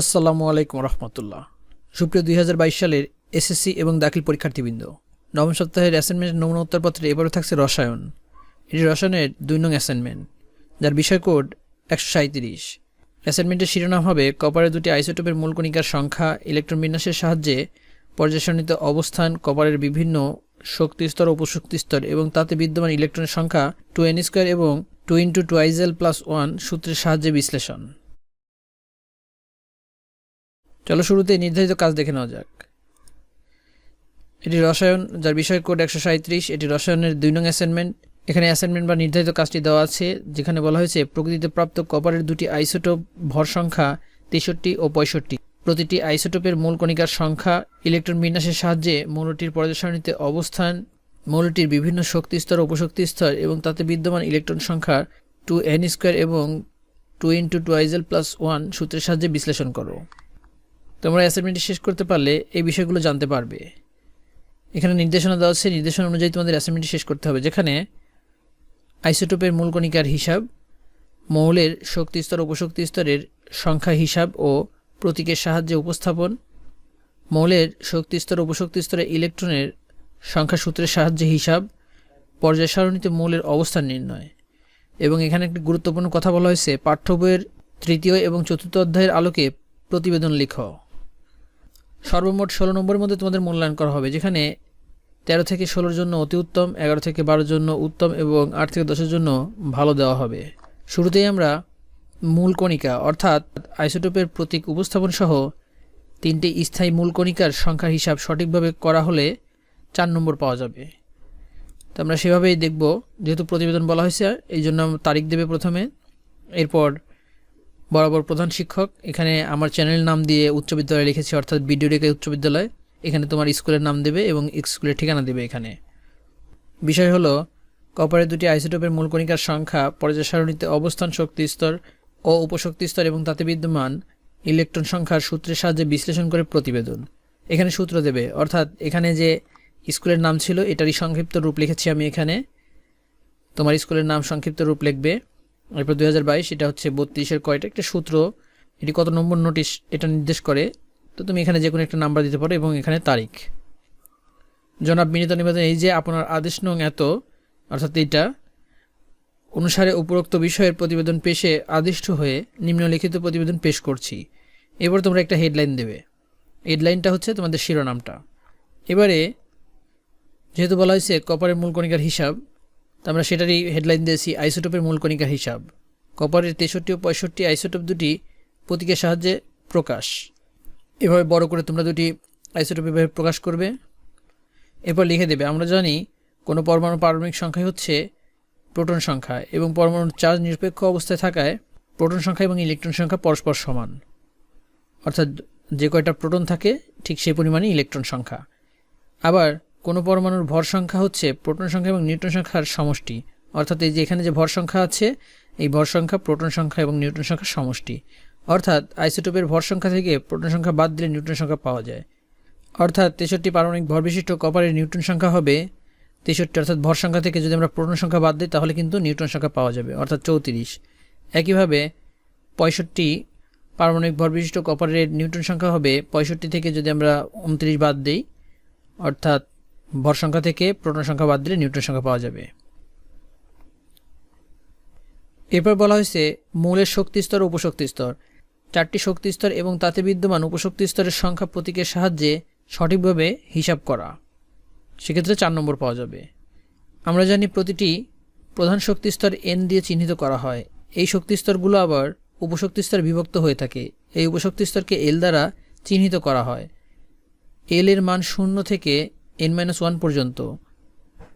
আসসালামু আলাইকুম রহমতুল্লাহ। সুপ্রিয় দুই হাজার বাইশ সালের এসএসসি এবং দাখিল পরীক্ষার্থীবৃন্দ, নবম সপ্তাহের অ্যাসাইনমেন্ট নমুনা উত্তরপত্রে এবারও থাকছে রসায়ন। এটি রসায়নের দুই নং অ্যাসাইনমেন্ট, যার বিষয় কোড একশো সাঁত্রিশ অ্যাসাইনমেন্টের শিরোনাম হবে কপারের দুটি আইসোটোপের মূল কণিকার সংখ্যা ইলেকট্রন বিন্যাসের সাহায্যে পর্যায়সারণিত অবস্থান, কপারের বিভিন্ন শক্তিস্তর ও উপশক্তিস্তর এবং তাতে বিদ্যমান ইলেকট্রনের সংখ্যা টু এন স্কোয়ার এবং two into twice l plus one সূত্রের সাহায্যে বিশ্লেষণ। চলো শুরুতে নির্ধারিত কাজ দেখে নেওয়া যাক। এটি রসায়ন, যার বিষয় কোড একশো সাঁত্রিশ এটি রসায়নের দুই নং অ্যাসাইনমেন্ট এখানে অ্যাসাইনমেন্ট বা নির্ধারিত কাজটি দেওয়া আছে, যেখানে বলা হয়েছে প্রকৃতিতে প্রাপ্ত কপারের দুটি আইসোটোপ ভর সংখ্যা তেষট্টি ও পঁয়ষট্টি। প্রতিটি আইসোটোপের মূল কণিকার সংখ্যা ইলেকট্রন বিন্যাসের সাহায্যে মৌলটির পর্যায়সারণীতে অবস্থান, মৌলটির বিভিন্ন শক্তিস্তর ও উপশক্তিস্তর এবং তাতে বিদ্যমান ইলেকট্রন সংখ্যা টু এন স্কোয়ার এবং টু ইন্টু টু আইজেল প্লাস ওয়ান সূত্রের সাহায্যে বিশ্লেষণ করো। তোমরা অ্যাসাইনমেন্টটি শেষ করতে পারলে এই বিষয়গুলো জানতে পারবে। এখানে নির্দেশনা দেওয়া হচ্ছে নির্দেশনা অনুযায়ী তোমাদের অ্যাসাইনমেন্টটি শেষ করতে হবে, যেখানে আইসোটোপের মূল কণিকার হিসাব, মৌলের শক্তিস্তর উপশক্তি স্তরের সংখ্যা হিসাব ও প্রতীকের সাহায্যে উপস্থাপন, মৌলের শক্তিস্তর উপশক্তি স্তরে ইলেকট্রনের সংখ্যা সূত্রের সাহায্যে হিসাব পর্যায় সারণীতে মৌলের অবস্থান নির্ণয়। এবং এখানে একটি গুরুত্বপূর্ণ কথা বলা হয়েছে, পাঠ্য বইয়ের তৃতীয় এবং চতুর্থ অধ্যায়ের আলোকে প্রতিবেদন লিখো। সর্বমোট ষোলো নম্বরের মধ্যে তোমাদের মূল্যায়ন করা হবে, যেখানে তেরো থেকে ষোলোর জন্য অতি উত্তম, এগারো থেকে বারোর জন্য উত্তম এবং আট থেকে দশের জন্য ভালো দেওয়া হবে। শুরুতেই আমরা মূল কণিকা অর্থাৎ আইসোটোপের প্রতীক উপস্থাপন সহ তিনটি স্থায়ী মূল কণিকার সংখ্যার হিসাব সঠিকভাবে করা হলে চার নম্বর পাওয়া যাবে। তো আমরা সেভাবেই দেখব, যেহেতু প্রতিবেদন বলা হয়েছে এই জন্য তারিখ দেবে প্রথমে। এরপর বরাবর প্রধান শিক্ষক। এখানে আমার চ্যানেল নাম দিয়ে উচ্চ বিদ্যালয়ে লিখেছি, অর্থাৎ রেখে উচ্চ বিদ্যালয়। এখানে তোমার স্কুলের নাম দেবে এবং স্কুলের ঠিকানা দেবে এখানে। বিষয় হলো কপারের দুটি আইসোটোপের মূল কণিকার সংখ্যা, পর্যায় সারণীতে অবস্থান শক্তি স্তর ও উপশক্তি স্তর এবং তাতে বিদ্যমান ইলেকট্রন সংখ্যার সূত্রের সাহায্যে বিশ্লেষণ করে প্রতিবেদন। এখানে সূত্র দেবে, অর্থাৎ এখানে যে স্কুলের নাম ছিল, এটারই সংক্ষিপ্ত রূপ লিখেছি আমি এখানে। তোমার স্কুলের নাম সংক্ষিপ্ত রূপ লিখবে। এরপর দুই হাজার বাইশ, এটা হচ্ছে বত্রিশের কয়টা? একটা সূত্র, এটি কত নম্বর নোটিশ, এটা নির্দেশ করে। তো তুমি এখানে যে কোনো একটা নাম্বার দিতে পারো এবং এখানে তারিখ। জনাব বিনীত নিবেদন, এই যে আপনার আদেশ নং এত, অর্থাৎ এইটা, অনুসারে উপরোক্ত বিষয়ের প্রতিবেদন পেশে আদিষ্ট হয়ে নিম্নলিখিত প্রতিবেদন পেশ করছি। এবার তোমরা একটা হেডলাইন দেবে। হেডলাইনটা হচ্ছে তোমাদের শিরোনামটা। এবারে যেহেতু বলা হয়েছে কপারের মূল কণিকার হিসাব তো আমরা সেটারই হেডলাইন দিয়েছি আইসোটোপের মূল কণিকার হিসাব। কপারের তেষট্টি ও পঁয়ষট্টি আইসোটোপ দুটি প্রতীকের সাহায্যে প্রকাশ। এভাবে বড় করে তোমরা দুটি আইসোটোপ এভাবে প্রকাশ করবে। এরপর লিখে দেবে, আমরা জানি কোনো পরমাণু পারমাণবিক সংখ্যাই হচ্ছে প্রোটন সংখ্যা এবং পরমাণুর চার্জ নিরপেক্ষ অবস্থায় থাকায় প্রোটন সংখ্যা এবং ইলেকট্রন সংখ্যা পরস্পর সমান। অর্থাৎ যে কয়টা প্রোটন থাকে, ঠিক সেই পরিমাণে ইলেকট্রন সংখ্যা। আবার কোনো পরমাণুর ভর সংখ্যা হচ্ছে প্রোটন সংখ্যা এবং নিউট্রন সংখ্যার সমষ্টি। অর্থাৎ এই যে এখানে যে ভর সংখ্যা আছে, এই ভর সংখ্যা প্রোটন সংখ্যা এবং নিউট্রন সংখ্যার সমষ্টি। অর্থাৎ আইসোটোপের ভর সংখ্যা থেকে প্রোটন সংখ্যা বাদ দিলে নিউট্রন সংখ্যা পাওয়া যায়। অর্থাৎ তেষট্টি পারমাণবিক ভর বিশিষ্ট কপারের নিউট্রন সংখ্যা হবে তেষট্টি, অর্থাৎ ভর সংখ্যা থেকে যদি আমরা প্রোটন সংখ্যা বাদ দিই, তাহলে কিন্তু নিউট্রন সংখ্যা পাওয়া যাবে, অর্থাৎ চৌত্রিশ। একইভাবে পঁয়ষট্টি পারমাণবিক ভর বিশিষ্ট কপারের নিউট্রন সংখ্যা হবে পঁয়ষট্টি থেকে যদি আমরা উনত্রিশ বাদ দিই, অর্থাৎ ভর সংখ্যা থেকে প্রোটন সংখ্যা বাদ দিলে নিউট্রন সংখ্যা পাওয়া যাবে। এরপর বলা হয়েছে মৌলের শক্তি স্তর উপশক্তি স্তর। চারটি শক্তি স্তর এবং তাতে বিদ্যমান উপশক্তি স্তরের সংখ্যা প্রতীকের সাহায্যে সঠিকভাবে হিসাব করা। সেক্ষেত্রে চার নম্বর পাওয়া যাবে। আমরা জানি প্রতিটি প্রধান শক্তি স্তর এন দিয়ে চিহ্নিত করা হয়। এই শক্তি স্তরগুলো আবার উপশক্তি স্তর বিভক্ত হয়ে থাকে। এই উপশক্তি স্তরকে এল দ্বারা চিহ্নিত করা হয়। এল এর মান শূন্য থেকে এন মাইনাস ওয়ান পর্যন্ত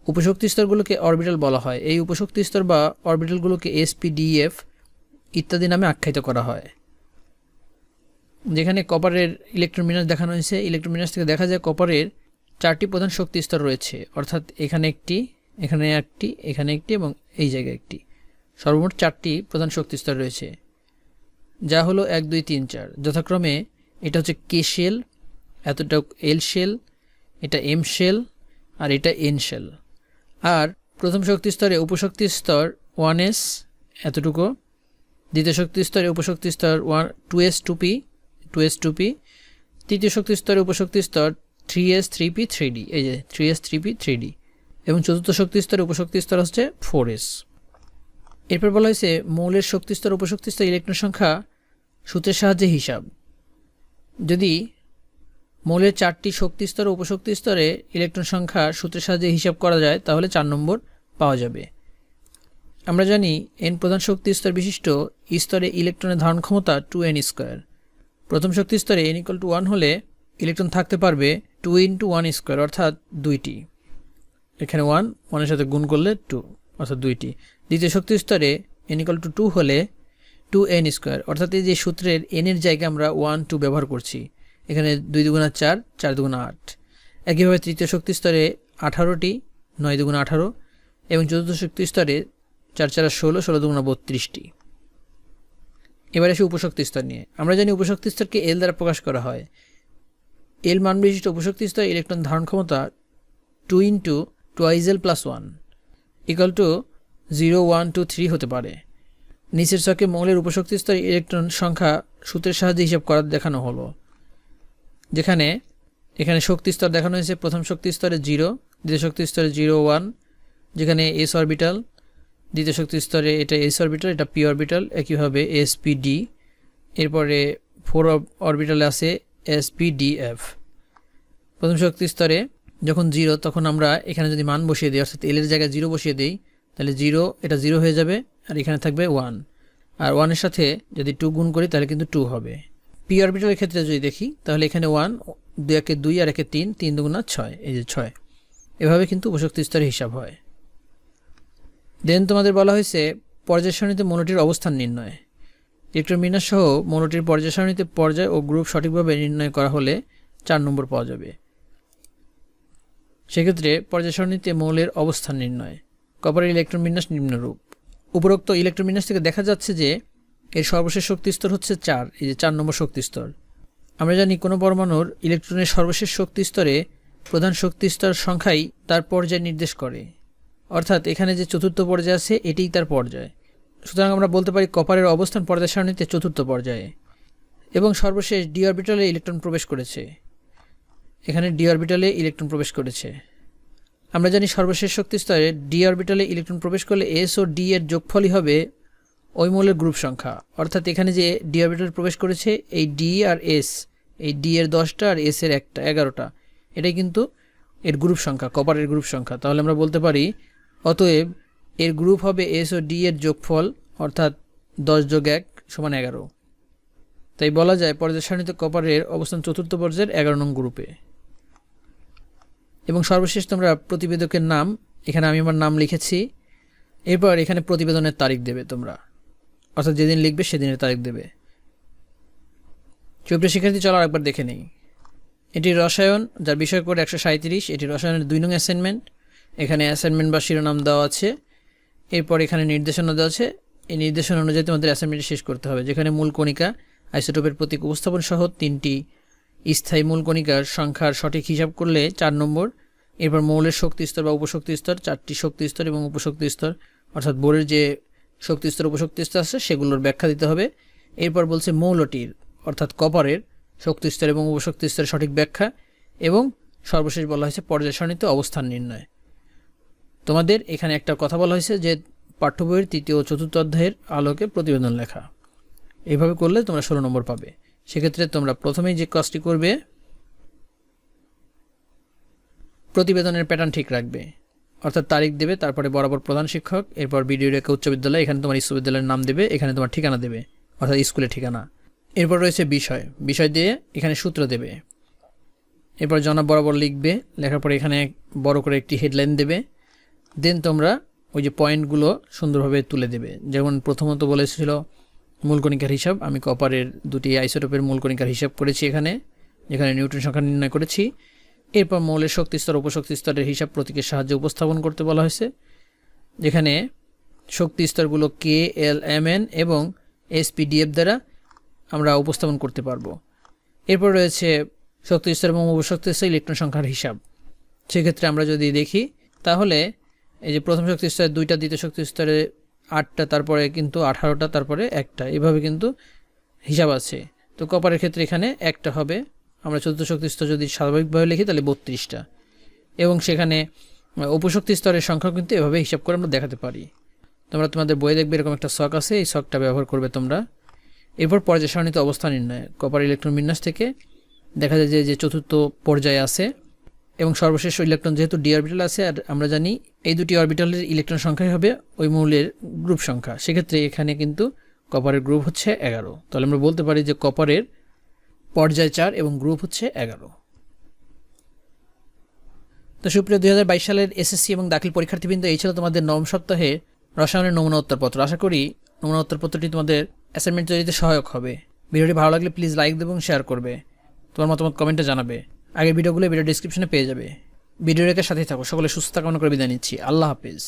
উপশক্তি স্তরগুলোকে অরবিটাল বলা হয়। এই উপশক্তি স্তর বা অরবিটালগুলোকে এসপিডিএফ ইত্যাদি নামে আখ্যায়িত করা হয়। যেখানে কপারের ইলেকট্রোমিনাস দেখানো হয়েছে। ইলেকট্রোমিনাস থেকে দেখা যায় কপারের চারটি প্রধান শক্তি স্তর রয়েছে। অর্থাৎ এখানে একটি এখানে একটি এখানে একটি এবং এই জায়গায় একটি। সর্বমোট চারটি প্রধান শক্তি স্তর রয়েছে। যা হলো এক, দুই, তিন, চার। যথাক্রমে এটা হচ্ছে কে শেল এতটা এল শেল এটা এম শেল আর এটা এন শেল আর প্রথম শক্তি স্তরে উপশক্তি স্তর ওয়ান এস এতটুকু। দ্বিতীয় শক্তি স্তরে উপশক্তি স্তর one two S two P two S two P তৃতীয় শক্তি স্তরে উপশক্তি স্তর three S three P three D এই যে three S three P three D এবং চতুর্থ শক্তি স্তরে উপশক্তি স্তর হচ্ছে ফোর এস এরপর বলা হয়েছে মৌলের শক্তি স্তর, উপশক্তি স্তর ইলেকট্রন সংখ্যা সূত্রের সাহায্যে হিসাব। যদি মৌলের চারটি শক্তি স্তর, উপশক্তি স্তরে ইলেকট্রন সংখ্যা সূত্রের সাহায্যে হিসাব করা যায়, তাহলে চার নম্বর পাওয়া যাবে। আমরা জানি এন প্রধান শক্তি স্তর বিশিষ্ট স্তরে ইলেকট্রনের ধারণ ক্ষমতা টু এন স্কোয়ার প্রথম শক্তি স্তরে এন ইকুয়াল টু ওয়ান হলে ইলেকট্রন থাকতে পারবে টু ইন্টু ওয়ান স্কোয়ার অর্থাৎ দুইটি। এখানে ওয়ান ওয়ানের সাথে গুণ করলে টু অর্থাৎ দুইটি। দ্বিতীয় শক্তি স্তরে এন ইকুয়াল টু টু হলে টু এন স্কোয়ার অর্থাৎ এই যে সূত্রের এনের জায়গায় আমরা ওয়ান টু ব্যবহার করছি এখানে দুই দুগুণা চার চার দুগুণা আট। একইভাবে তৃতীয় শক্তি স্তরে আঠারোটি, নয় দুগুণা আঠারো এবং চতুর্থ শক্তি স্তরে চার চার ষোলো ষোলো দুগুণা বত্রিশটি। এবার আসি উপশক্তি স্তর নিয়ে। আমরা জানি উপশক্তি স্তরকে এল দ্বারা প্রকাশ করা হয়। এল মান বিশিষ্ট উপশক্তি স্তর ইলেকট্রন ধারণ ক্ষমতা two into twice L plus one equal two zero one two three হতে পারে। নিচের ছকে মৌলের উপশক্তি স্তরে ইলেকট্রন সংখ্যা সূত্রের সাহায্যে হিসাব করার দেখানো হলো। যেখানে এখানে শক্তি স্তর দেখানো হয়েছে। প্রথম শক্তি স্তরে জিরো, দ্বিতীয় শক্তি স্তরে জিরো ওয়ান, যেখানে এস অরবিটাল, দ্বিতীয় শক্তি স্তরে এটা এস অরবিটাল, এটা পি অরবিটাল, একইভাবে এস পি ডি, এরপরে ফোর অরবিটালে আছে এস পি ডি এফ। প্রথম শক্তি স্তরে যখন জিরো, তখন আমরা এখানে যদি মান বসিয়ে দিই, অর্থাৎ এলের জায়গায় জিরো বসিয়ে দিই, তাহলে জিরো, এটা জিরো হয়ে যাবে আর এখানে থাকবে ওয়ান। আর ওয়ানের সাথে যদি টু গুণ করি, তাহলে কিন্তু টু হবে। পি অরবিটালের ক্ষেত্রে যদি দেখি, তাহলে এখানে ওয়ান দুই একে দুই আর একে তিন তিন দুগুণা ছয়, এই যে ছয়। এভাবে কিন্তু উপশক্তি স্তরের হিসাব হয়। দেন তোমাদের বলা হয়েছে, পর্যায় সারণীতে মনোটির অবস্থান নির্ণয়। ইলেকট্রন বিন্যাস সহ মনোটির পর্যায় সারণীতে পর্যায় ও গ্রুপ সঠিকভাবে নির্ণয় করা হলে চার নম্বর পাওয়া যাবে। সেক্ষেত্রে পর্যায় সারণীতে মৌলের অবস্থান নির্ণয়। কপারের ইলেকট্রন বিন্যাস নিম্নরূপ। উপরোক্ত ইলেকট্রন বিন্যাস থেকে দেখা যাচ্ছে যে এর সর্বশেষ শক্তি স্তর হচ্ছে চার, এই যে চার নম্বর শক্তি স্তর। আমরা জানি কোনো পরমাণুর ইলেকট্রনের সর্বশেষ শক্তি স্তরে প্রধান শক্তি স্তর সংখ্যাই তার পর্যায় নির্দেশ করে। অর্থাৎ এখানে যে চতুর্থ পর্যায় আছে, এটিই তার পর্যায়। সুতরাং আমরা বলতে পারি কপারের অবস্থান পর্যায় সারণীতে চতুর্থ পর্যায়ে। এবং সর্বশেষ ডি অরবিটালে ইলেকট্রন প্রবেশ করেছে। এখানে ডি অরবিটালে ইলেকট্রন প্রবেশ করেছে। আমরা জানি সর্বশেষ শক্তি স্তরে ডি অরবিটালে ইলেকট্রন প্রবেশ করলে এস ও ডি এর যোগফলই হবে ওই মৌলের গ্রুপ সংখ্যা। অর্থাৎ এখানে যে ডি অরবিটাল প্রবেশ করেছে, এই ডি আর এস এই ডি এর দশটা আর এস এর একটা, এগারোটা, এটাই কিন্তু এর গ্রুপ সংখ্যা, কপারের গ্রুপ সংখ্যা। তাহলে আমরা বলতে পারি, অতএব এর গ্রুপ হবে এস ও ডি এর যোগফল, অর্থাৎ দশ যোগ এক সমান এগারো। তাই বলা যায় পর্যায় সারণীতে কপারের অবস্থান চতুর্থ পর্যায়ের এগারো নং গ্রুপে। এবং সর্বশেষ তোমরা প্রতিবেদকের নাম, এখানে আমি আমার নাম লিখেছি, এরপর এখানে প্রতিবেদনের তারিখ দেবে তোমরা। অর্থাৎ যেদিন লিখবে সেদিনের তারিখ দেবে। চৌপ্রিয় শিক্ষার্থী, চলো একবার দেখে নেই। এটি রসায়ন, যার বিষয় কোড একশো সাঁত্রিশ এটি রসায়নের দুই নং অ্যাসাইনমেন্ট এখানে অ্যাসাইনমেন্ট বা শিরোনাম দেওয়া আছে। এরপর এখানে নির্দেশনা দেওয়া আছে। এই নির্দেশনা অনুযায়ী তোমাদের অ্যাসাইনমেন্ট শেষ করতে হবে, যেখানে মূল কণিকা আইসোটোপের প্রতীক উপস্থাপন সহ তিনটি স্থায়ী মূল কণিকার সংখ্যার সঠিক হিসাব করলে চার নম্বর, এরপর মৌলের শক্তি স্তর বা উপশক্তি স্তর, চারটি শক্তি স্তর এবং উপশক্তি স্তর, অর্থাৎ বোরের যে শক্তি স্তর উপশক্তি স্তর আছে, সেগুলোর ব্যাখ্যা দিতে হবে। এরপর বলছে মৌলটির, অর্থাৎ কপারের শক্তি স্তর এবং উপশক্তি স্তরের সঠিক ব্যাখ্যা এবং সর্বশেষ বলা হয়েছে পর্যায় সারণীতে অবস্থান নির্ণয়। তোমাদের এখানে একটা কথা বলা হয়েছে যে পাঠ্য বইয়ের তৃতীয় ও চতুর্থ অধ্যায়ের আলোকে প্রতিবেদন লেখা। এইভাবে করলে তোমরা ষোলো নম্বর পাবে। সেক্ষেত্রে তোমরা প্রথমেই যে কাজটি করবে, প্রতিবেদনের প্যাটার্ন ঠিক রাখবে। অর্থাৎ তারিখ দেবে, তারপরে বরাবর প্রধান শিক্ষক, এরপর বিডিও রেখা উচ্চ বিদ্যালয়, এখানে তোমার বিশ্ববিদ্যালয়ের নাম দেবে, এখানে তোমার ঠিকানা দেবে, অর্থাৎ স্কুলের ঠিকানা। এরপর রয়েছে বিষয়। বিষয় দিয়ে এখানে সূত্র দেবে। এরপর জনা বরাবর লিখবে, লেখার পরে এখানে বড় করে একটি হেডলাইন দেবে। দেন তোমরা ওই যে পয়েন্টগুলো সুন্দরভাবে তুলে দেবে। যেমন প্রথমত বলেছিল মূলকণিকার হিসাব, আমি কপারের দুটি আইসোটোপের মূলকণিকার হিসাব করেছি এখানে, যেখানে নিউটন সংখ্যা নির্ণয় করেছি। এরপর মৌলের শক্তি স্তর উপশক্তি স্তরের হিসাব প্রতীকের সাহায্যে উপস্থাপন করতে বলা হয়েছে। যেখানে শক্তি স্তরগুলো কে এল এম এন এবং এসপিডিএফ দ্বারা আমরা উপস্থাপন করতে পারব। এরপর রয়েছে শক্তি স্তর এবং উপশক্তি স্তর ইলেকট্রন সংখ্যার হিসাব। সেক্ষেত্রে আমরা যদি দেখি, তাহলে এই যে প্রথম শক্তি স্তরে দুইটা, দ্বিতীয় শক্তি স্তরে আটটা, তারপরে কিন্তু আঠারোটা, তারপরে একটা। এভাবে কিন্তু হিসাব আছে। তো কপারের ক্ষেত্রে এখানে একটা হবে। আমরা চতুর্থ শক্তি স্তর যদি স্বাভাবিকভাবে লিখি, তাহলে বত্রিশটা। এবং সেখানে উপশক্তি স্তরের সংখ্যা কিন্তু এভাবে হিসাব করে আমরা দেখাতে পারি। তোমরা তোমাদের বইয়ে দেখবে এরকম একটা শখ আছে, এই শখটা ব্যবহার করবে তোমরা। এরপর পর্যায় সারণীতে অবস্থান নির্ণয়, কপার ইলেকট্রন বিন্যাস থেকে। দেখা যায় যে চতুর্থ পর্যায়ে আছে, এবং সর্বশেষ ইলেকট্রন যেহেতু ডি অরবিটাল আছে, আর আমরা জানি এই দুটি অরবিটালের ইলেকট্রন সংখ্যাই হবে ওই মৌলের গ্রুপ সংখ্যা। সেক্ষেত্রে এখানে কিন্তু কপারের গ্রুপ হচ্ছে এগারো। তাহলে আমরা বলতে পারি যে কপারের পর্যায় চার এবং গ্রুপ হচ্ছে এগারো। তো সুপ্রিয়, দুই হাজার বাইশ সালের এসএসসি এবং দাখিল পরীক্ষার্থীবৃন্দ, এই ছিল তোমাদের নবম সপ্তাহে রসায়নের নমুনা উত্তরপত্র। আশা করি নমুনা উত্তরপত্রটি তোমাদের অ্যাসাইনমেন্ট তৈরিতে সহায়ক হবে। ভিডিওটি ভালো লাগলে প্লিজ লাইক দেবে এবং শেয়ার করবে। তোমার মতামত কমেন্টে জানাবে। আগের ভিডিওগুলো ভিডিও ডিসক্রিপশনে পেয়ে যাবে। ভিডিও রেখে সাথেই থাকো। সকলে সুস্থ কামনা করে বিদায় নিচ্ছি। আল্লাহ হাফিজ।